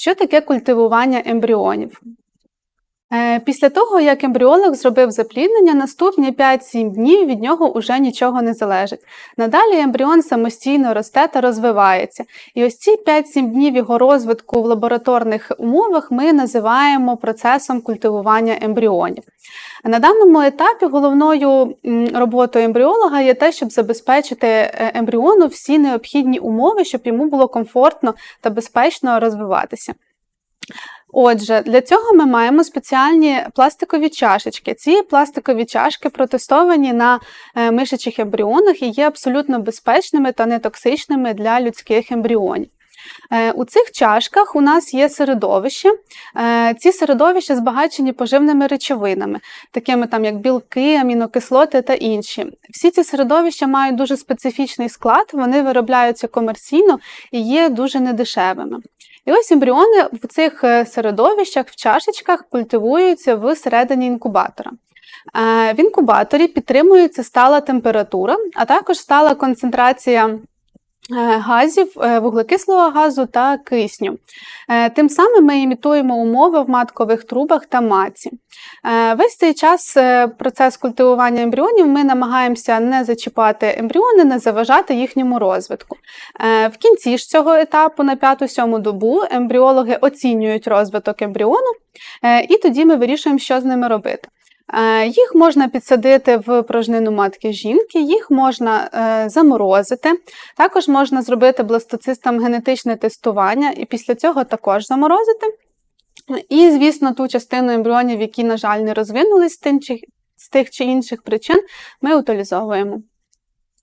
Що таке культивування ембріонів? Е, Після того, як ембріолог зробив запліднення, наступні 5-7 днів від нього вже нічого не залежить. Надалі ембріон самостійно росте та розвивається. І ось ці 5-7 днів його розвитку в лабораторних умовах ми називаємо процесом культивування ембріонів. На даному етапі головною роботою ембріолога є те, щоб забезпечити е, ембріону всі необхідні умови, щоб йому було комфортно та безпечно розвиватися. Отже, для цього ми маємо спеціальні пластикові чашечки. Ці пластикові чашки протестовані на е, мишачих ембріонах і є абсолютно безпечними та нетоксичними для людських ембріонів. Е, У цих чашках у нас є середовище. Е, Ці середовища збагачені поживними речовинами, такими там як білки, амінокислоти та інші. Всі ці середовища мають дуже специфічний склад, вони виробляються комерційно і є дуже недешевими. І ось ембріони в цих е, середовищах, в чашечках культивуються всередині інкубатора. В інкубаторі підтримується стала температура, а також стала концентрація газів, е, вуглекислого газу та кисню. Е, Тим самим ми імітуємо умови в маткових трубах та матці. Е, Весь цей час е, процес культивування ембріонів ми намагаємося не зачіпати ембріони, не заважати їхньому розвитку. Е, В кінці ж цього етапу на 5-7 добу ембріологи оцінюють розвиток ембріону, е, і тоді ми вирішуємо, що з ними робити. Е, Їх можна підсадити в пружнину матки жінки, їх можна е, заморозити. Також можна зробити бластоцистам генетичне тестування і після цього також заморозити. І, звісно, ту частину ембріонів, які, на жаль, не розвинулись з тих чи інших причин, ми утилізовуємо.